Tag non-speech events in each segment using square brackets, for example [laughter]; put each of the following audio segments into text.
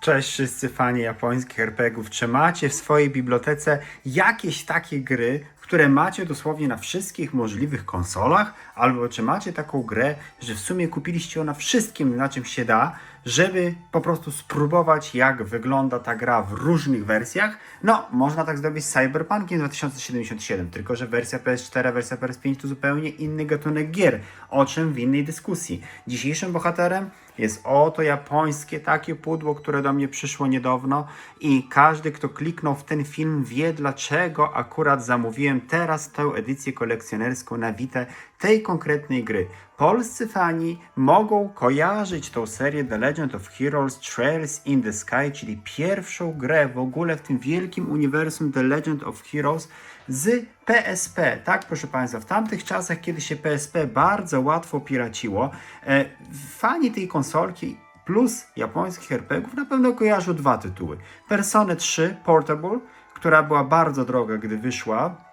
Cześć wszyscy fani japońskich RPGów. Czy macie w swojej bibliotece jakieś takie gry, które macie dosłownie na wszystkich możliwych konsolach? Albo czy macie taką grę, że w sumie kupiliście ją na wszystkim, na czym się da, żeby po prostu spróbować, jak wygląda ta gra w różnych wersjach? No, można tak zrobić z Cyberpunkiem 2077, tylko że wersja PS4, wersja PS5 to zupełnie inny gatunek gier, o czym w innej dyskusji. Dzisiejszym bohaterem jest oto japońskie takie pudło, które do mnie przyszło niedawno i każdy, kto kliknął w ten film wie, dlaczego akurat zamówiłem teraz tę edycję kolekcjonerską na Vita tej konkretnej gry. Polscy fani mogą kojarzyć tą serię The Legend of Heroes Trails in the Sky, czyli pierwszą grę w ogóle w tym wielkim uniwersum The Legend of Heroes z PSP. Tak, proszę Państwa, w tamtych czasach, kiedy się PSP bardzo łatwo piraciło, e, fani tej konsolki plus japońskich RPGów na pewno kojarzą dwa tytuły. Persona 3 Portable, która była bardzo droga, gdy wyszła,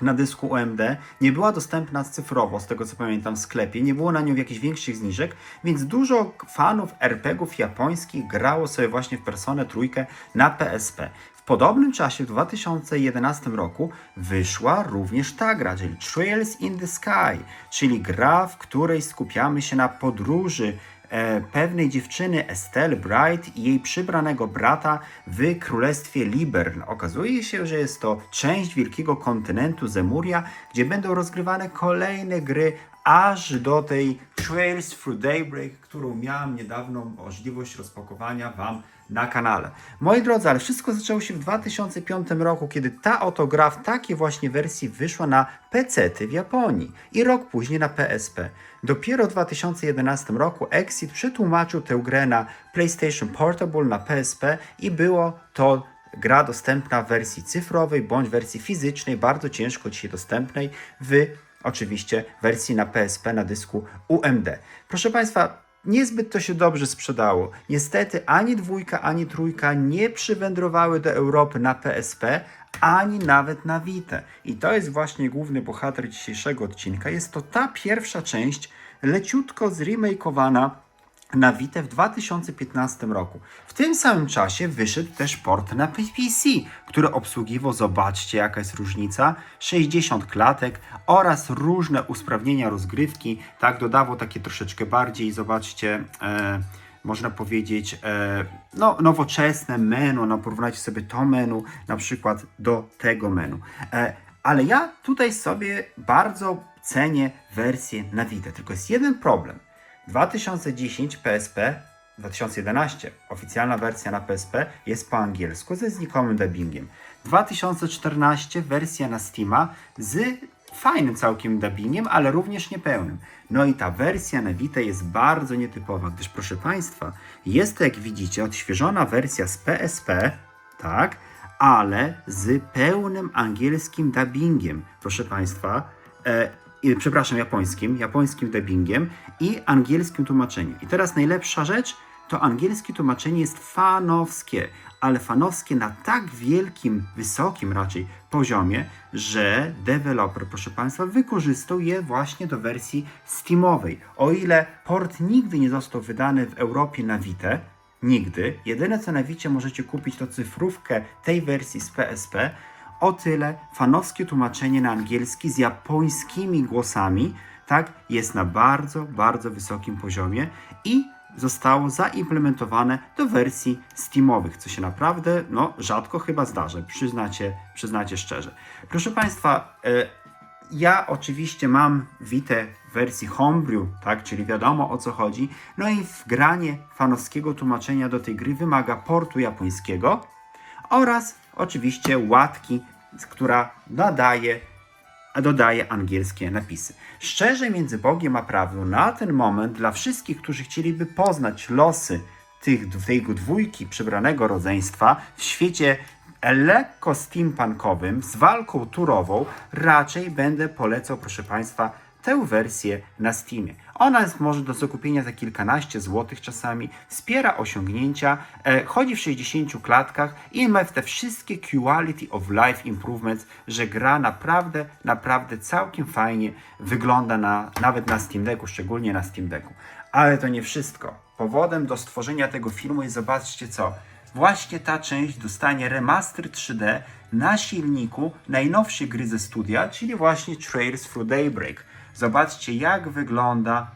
na dysku UMD, nie była dostępna cyfrowo, z tego co pamiętam, w sklepie, nie było na nią jakichś większych zniżek, więc dużo fanów RPGów japońskich grało sobie właśnie w Personę trójkę na PSP. Podobnym czasie, w 2011 roku, wyszła również ta gra, czyli Trails in the Sky, czyli gra, w której skupiamy się na podróży e, pewnej dziewczyny Estelle Bright i jej przybranego brata w królestwie Libern. Okazuje się, że jest to część wielkiego kontynentu Zemuria, gdzie będą rozgrywane kolejne gry aż do tej Trails Through Daybreak, którą miałem niedawno możliwość rozpakowania Wam na kanale. Moi drodzy, ale wszystko zaczęło się w 2005 roku, kiedy ta oto gra w takiej właśnie wersji wyszła na PC w Japonii i rok później na PSP. Dopiero w 2011 roku Exit przetłumaczył tę grę na PlayStation Portable, na PSP i było to gra dostępna w wersji cyfrowej bądź wersji fizycznej, bardzo ciężko dzisiaj dostępnej w oczywiście wersji na PSP na dysku UMD. Proszę Państwa, niezbyt to się dobrze sprzedało. Niestety ani dwójka, ani trójka nie przywędrowały do Europy na PSP, ani nawet na Vita. I to jest właśnie główny bohater dzisiejszego odcinka. Jest to ta pierwsza część, leciutko zremakeowana na Vita w 2015 roku. W tym samym czasie wyszedł też port na PC, który obsługiwał, zobaczcie jaka jest różnica, 60 klatek oraz różne usprawnienia rozgrywki, tak dodawał takie troszeczkę bardziej, zobaczcie, e, można powiedzieć, e, no, nowoczesne menu, no porównajcie sobie to menu na przykład do tego menu. E, ale ja tutaj sobie bardzo cenię wersję na Vita, tylko jest jeden problem. 2010 PSP, 2011 oficjalna wersja na PSP jest po angielsku ze znikomym dubbingiem. 2014 wersja na Steama z fajnym całkiem dubbingiem, ale również niepełnym. No i ta wersja na Vita jest bardzo nietypowa, gdyż proszę Państwa, jest to jak widzicie odświeżona wersja z PSP, tak, ale z pełnym angielskim dubbingiem. Proszę Państwa, e, przepraszam, japońskim, japońskim dubbingiem i angielskim tłumaczeniem. I teraz najlepsza rzecz, to angielskie tłumaczenie jest fanowskie, ale fanowskie na tak wielkim, wysokim raczej poziomie, że deweloper, proszę Państwa, wykorzystał je właśnie do wersji Steamowej. O ile port nigdy nie został wydany w Europie na Vita, nigdy, jedyne co na Vicie możecie kupić to cyfrówkę tej wersji z PSP, o tyle fanowskie tłumaczenie na angielski z japońskimi głosami, tak, jest na bardzo, bardzo wysokim poziomie i zostało zaimplementowane do wersji Steamowych, co się naprawdę, no, rzadko chyba zdarza, przyznacie, przyznacie szczerze. Proszę Państwa, e, ja oczywiście mam Witę w wersji homebrew, tak, czyli wiadomo o co chodzi. No i wgranie fanowskiego tłumaczenia do tej gry wymaga portu japońskiego oraz oczywiście łatki, która nadaje, dodaje angielskie napisy. Szczerze między Bogiem a prawdą, na ten moment dla wszystkich, którzy chcieliby poznać losy tych, tej dwójki przybranego rodzeństwa w świecie lekko steampunkowym z walką turową, raczej będę polecał, proszę Państwa, tę wersję na Steamie. Ona jest może do zakupienia za kilkanaście złotych czasami, wspiera osiągnięcia, e, chodzi w 60 klatkach i ma te wszystkie quality of life improvements, że gra naprawdę, naprawdę całkiem fajnie wygląda na, nawet na Steam Decku, szczególnie na Steam Decku. Ale to nie wszystko. powodem do stworzenia tego filmu jest, zobaczcie co, właśnie ta część dostanie remaster 3D na silniku najnowszej gry ze studia, czyli właśnie Trails Through Daybreak. Zobaczcie jak wygląda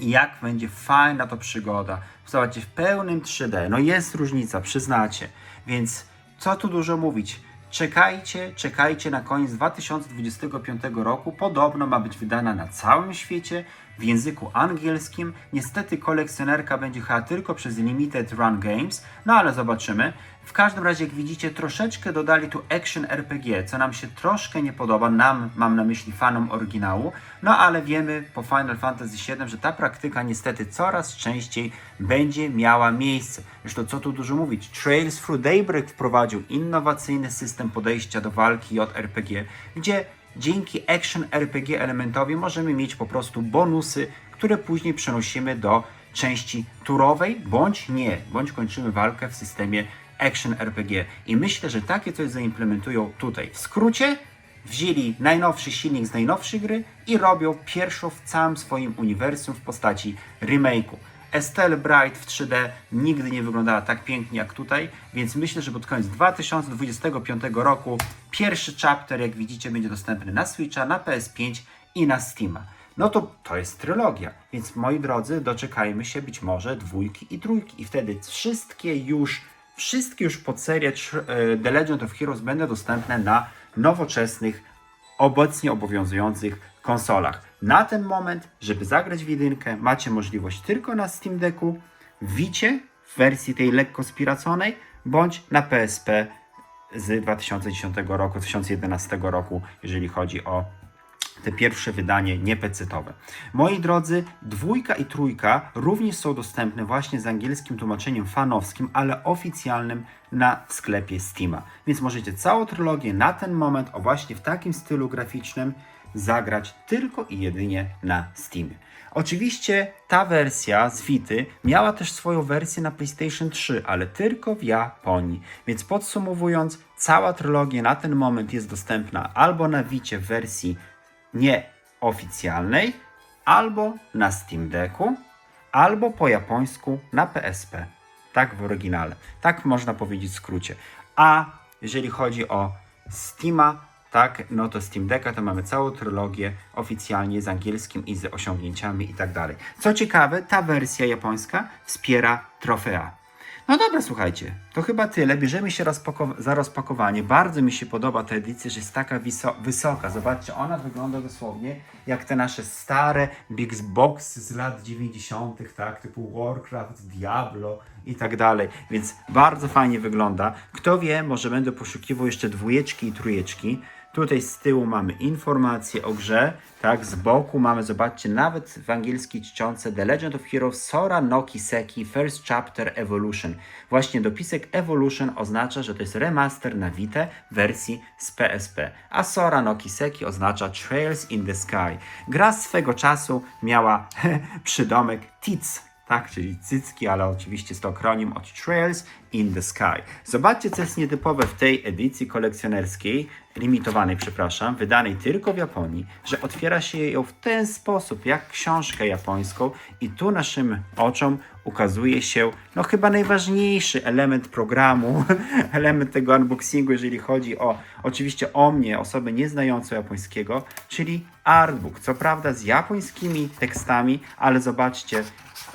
i jak będzie fajna to przygoda. Zobaczcie, w pełnym 3D. No jest różnica, przyznacie. Więc co tu dużo mówić. Czekajcie, czekajcie na koniec 2025 roku. Podobno ma być wydana na całym świecie w języku angielskim. Niestety kolekcjonerka będzie chyba tylko przez Limited Run Games, no ale zobaczymy. W każdym razie, jak widzicie, troszeczkę dodali tu action RPG, co nam się troszkę nie podoba, nam, mam na myśli fanom oryginału, no ale wiemy po Final Fantasy VII, że ta praktyka niestety coraz częściej będzie miała miejsce. Zresztą co tu dużo mówić, Trails Through Daybreak wprowadził innowacyjny system podejścia do walki JRPG, gdzie dzięki action RPG elementowi możemy mieć po prostu bonusy, które później przenosimy do części turowej, bądź nie, bądź kończymy walkę w systemie action RPG. I myślę, że takie coś zaimplementują tutaj. W skrócie, wzięli najnowszy silnik z najnowszej gry i robią pierwszą w całym swoim uniwersum w postaci remake'u. Estelle Bright w 3D nigdy nie wyglądała tak pięknie jak tutaj, więc myślę, że pod koniec 2025 roku pierwszy chapter, jak widzicie, będzie dostępny na Switcha, na PS5 i na Steama. No to to jest trylogia, więc moi drodzy, doczekajmy się być może dwójki i trójki i wtedy wszystkie już, wszystkie już podserie The Legend of Heroes będą dostępne na nowoczesnych obecnie obowiązujących konsolach. Na ten moment, żeby zagrać w jedynkę, macie możliwość tylko na Steam Decku, w Vicie w wersji tej lekko spiraconej, bądź na PSP z 2010 roku, 2011 roku, jeżeli chodzi o te pierwsze wydanie niepecetowe. Moi drodzy, dwójka i trójka również są dostępne właśnie z angielskim tłumaczeniem fanowskim, ale oficjalnym na sklepie Steama. Więc możecie całą trylogię na ten moment, o właśnie w takim stylu graficznym, zagrać tylko i jedynie na Steamie. Oczywiście ta wersja z Vity miała też swoją wersję na PlayStation 3, ale tylko w Japonii. Więc podsumowując, cała trylogia na ten moment jest dostępna albo na Vicie w wersji nieoficjalnej, albo na Steam Decku, albo po japońsku na PSP. Tak w oryginale. Tak można powiedzieć w skrócie. A jeżeli chodzi o Steama, tak, no to Steam Decka to mamy całą trylogię oficjalnie z angielskim i z osiągnięciami i tak dalej. Co ciekawe, ta wersja japońska wspiera trofea. No dobra, słuchajcie, to chyba tyle. Bierzemy się rozpako- za rozpakowanie. Bardzo mi się podoba ta edycja, że jest taka wysoka. Zobaczcie, ona wygląda dosłownie jak te nasze stare Big Boxy z lat 90., tak, typu Warcraft, Diablo i tak dalej. Więc bardzo fajnie wygląda. Kto wie, może będę poszukiwał jeszcze dwójeczki i trójeczki. Tutaj z tyłu mamy informacje o grze, tak, z boku mamy, zobaczcie, nawet w angielskiej czcionce The Legend of Heroes Sora no Kiseki First Chapter Evolution. Właśnie dopisek Evolution oznacza, że to jest remaster na Vita wersji z PSP, a Sora no Kiseki oznacza Trails in the Sky. Gra swego czasu miała [laughs] przydomek TITS, tak, czyli cycki, ale oczywiście jest to akronim od Trails in the Sky. Zobaczcie, co jest nietypowe w tej edycji kolekcjonerskiej, limitowanej, przepraszam, wydanej tylko w Japonii, że otwiera się ją w ten sposób, jak książkę japońską i tu naszym oczom ukazuje się, no chyba najważniejszy element programu, [laughs] element tego unboxingu, jeżeli chodzi o, oczywiście o mnie, osobę nieznającą japońskiego, czyli artbook. Co prawda z japońskimi tekstami, ale zobaczcie,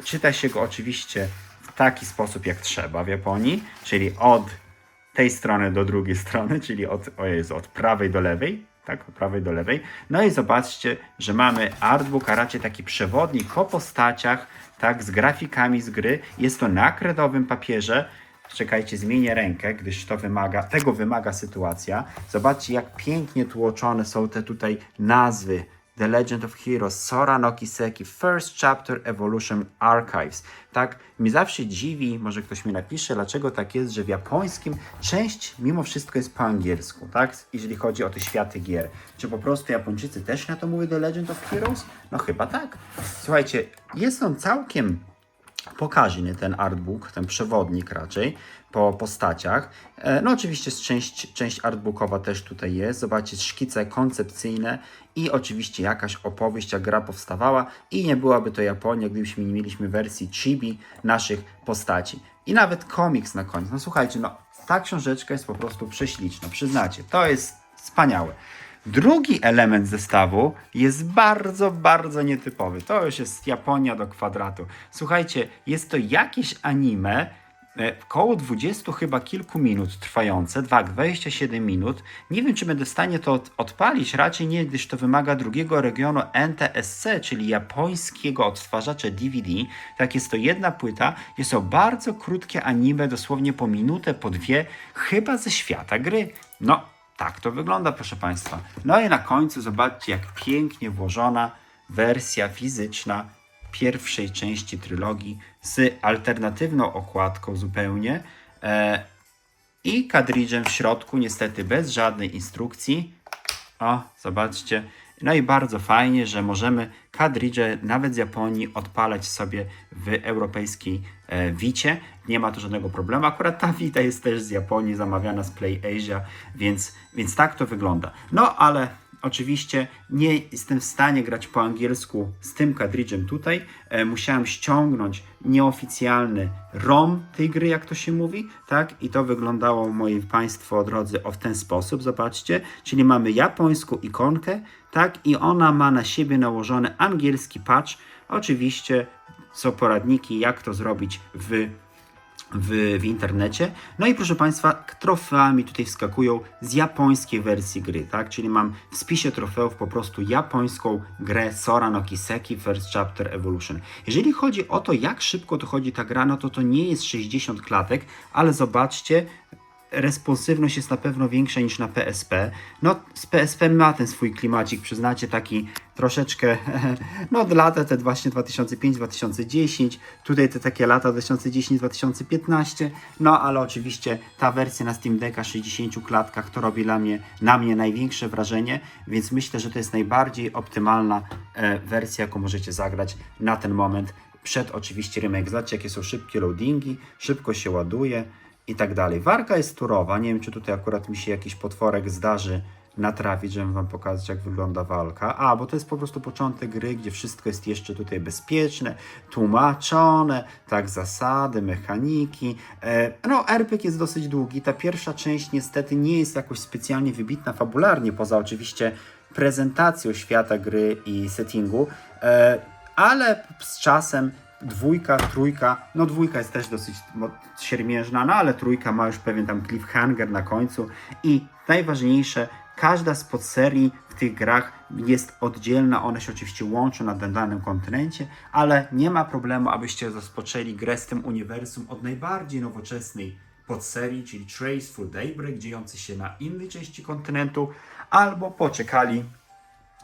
czyta się go oczywiście w taki sposób, jak trzeba w Japonii, czyli od tej strony do drugiej strony, [laughs] czyli od, o Jezu, od prawej do lewej, tak, od prawej do lewej. No i zobaczcie, że mamy artbook, a raczej taki przewodnik po postaciach, tak, z grafikami z gry. Jest to na kredowym papierze. Czekajcie, zmienię rękę, gdyż to wymaga, tego wymaga sytuacja. Zobaczcie, jak pięknie tłoczone są te tutaj nazwy. The Legend of Heroes, Sora no Kiseki, First Chapter Evolution Archives. Tak, mi zawsze dziwi, może ktoś mi napisze, dlaczego tak jest, że w japońskim część mimo wszystko jest po angielsku, tak? Jeżeli chodzi o te światy gier. Czy po prostu Japończycy też na to mówią The Legend of Heroes? No chyba tak. Słuchajcie, jest on całkiem pokaźny ten artbook, ten przewodnik raczej po postaciach. E, No oczywiście część, część artbookowa też tutaj jest. Zobaczcie, szkice koncepcyjne i oczywiście jakaś opowieść, jak gra powstawała i nie byłaby to Japonia, gdybyśmy nie mieliśmy wersji chibi naszych postaci. I nawet komiks na koniec. No słuchajcie, no ta książeczka jest po prostu prześliczna, przyznacie. To jest wspaniałe. Drugi element zestawu jest bardzo, bardzo nietypowy. To już jest Japonia do kwadratu. Słuchajcie, jest to jakieś anime, e, koło 20 chyba kilku minut trwające, tak, 27 minut. Nie wiem, czy będę w stanie to od- odpalić, raczej nie, gdyż to wymaga drugiego regionu NTSC, czyli japońskiego odtwarzacza DVD. Tak, jest to jedna płyta, jest to bardzo krótkie anime, dosłownie po minutę, po dwie, chyba ze świata gry. No, tak to wygląda, proszę Państwa. No i na końcu zobaczcie, jak pięknie włożona wersja fizyczna pierwszej części trylogii z alternatywną okładką zupełnie e, i kadridżem w środku, niestety bez żadnej instrukcji. O, zobaczcie. No i bardzo fajnie, że możemy kadridże nawet z Japonii odpalać sobie w europejskiej e, Wicie. Nie ma tu żadnego problemu. Akurat ta Wita jest też z Japonii, zamawiana z Play Asia, więc, więc tak to wygląda. No ale oczywiście nie jestem w stanie grać po angielsku z tym kadridżem tutaj. E, musiałem ściągnąć nieoficjalny ROM tej gry, jak to się mówi, tak? I to wyglądało, moi Państwo drodzy, o w ten sposób, zobaczcie. Czyli mamy japońską ikonkę, tak? I ona ma na siebie nałożony angielski patch. Oczywiście są poradniki, jak to zrobić w w, w internecie. No i proszę Państwa, trofea mi tutaj wskakują z japońskiej wersji gry, tak? Czyli mam w spisie trofeów po prostu japońską grę Sora no Kiseki First Chapter Evolution. Jeżeli chodzi o to, jak szybko to chodzi ta gra, no to to nie jest 60 klatek, ale zobaczcie, responsywność jest na pewno większa niż na PSP. No, z PSP ma ten swój klimacik, przyznacie, taki troszeczkę, [laughs] no lata te właśnie 2005-2010, tutaj te takie lata 2010-2015, no ale oczywiście ta wersja na Steam Decka 60 klatkach to robi dla mnie, na mnie największe wrażenie, więc myślę, że to jest najbardziej optymalna e, wersja, jaką możecie zagrać na ten moment, przed oczywiście remake. Zobaczcie, jakie są szybkie loadingi, szybko się ładuje i tak dalej. Warka jest turowa, nie wiem, czy tutaj akurat mi się jakiś potworek zdarzy natrafić, żebym wam pokazać, jak wygląda walka. A, bo to jest po prostu początek gry, gdzie wszystko jest jeszcze tutaj bezpieczne, tłumaczone, tak, zasady, mechaniki. E, no, RPG jest dosyć długi. Ta pierwsza część niestety nie jest jakoś specjalnie wybitna fabularnie, poza oczywiście prezentacją świata gry i settingu, e, ale z czasem dwójka, trójka, no dwójka jest też dosyć siermiężna, no ale trójka ma już pewien tam cliffhanger na końcu i najważniejsze, każda z podserii w tych grach jest oddzielna, one się oczywiście łączą na danym kontynencie, ale nie ma problemu, abyście rozpoczęli grę z tym uniwersum od najbardziej nowoczesnej podserii, czyli Trace for Daybreak, dziejący się na innej części kontynentu, albo poczekali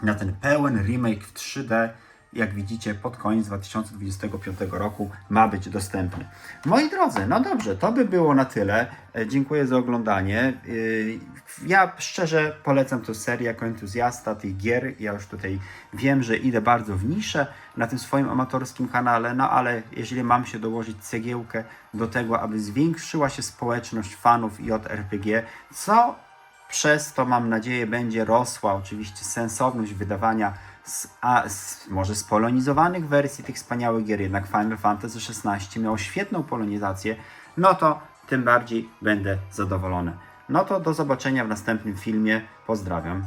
na ten pełen remake w 3D, jak widzicie, pod koniec 2025 roku ma być dostępny. Moi drodzy, no dobrze, to by było na tyle. E, Dziękuję za oglądanie. Yy, Ja szczerze polecam tę serię jako entuzjasta tych gier. Ja już tutaj wiem, że idę bardzo w niszę na tym swoim amatorskim kanale, no ale jeżeli mam się dołożyć cegiełkę do tego, aby zwiększyła się społeczność fanów JRPG, co przez to mam nadzieję będzie rosła oczywiście sensowność wydawania z, a, z, może spolonizowanych wersji tych wspaniałych gier, jednak Final Fantasy XVI miało świetną polonizację, no to tym bardziej będę zadowolony. No to do zobaczenia w następnym filmie. Pozdrawiam.